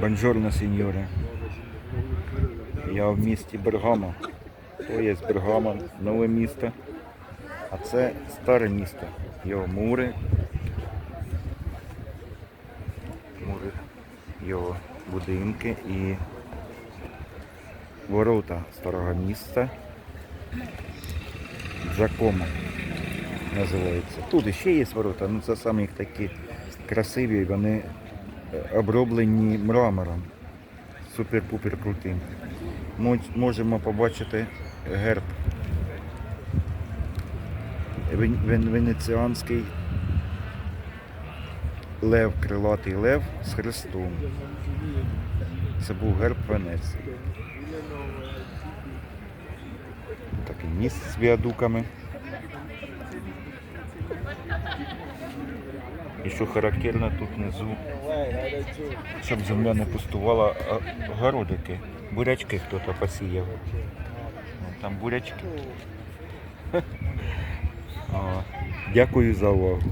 Бонжорно, сеньори. Я в місті Бергамо. То є Бергамо, нове місто. А це старе місто. Його мури. Мури, його будинки і ворота старого міста. Джакомо називається. Тут ще є ворота, ну це саме їх такі красиві, вони оброблені мрамором. Супер-пупер крутим. Можемо побачити герб. Вен- вен- Венеціанський лев, крилатий лев з хрестом. Це був герб Венеції. Такий міст з віадуками. І що характерно тут внизу, щоб земля не пустувала, а городики, бурячки хтось посіяв. Ну, Там бурячки. Дякую за увагу.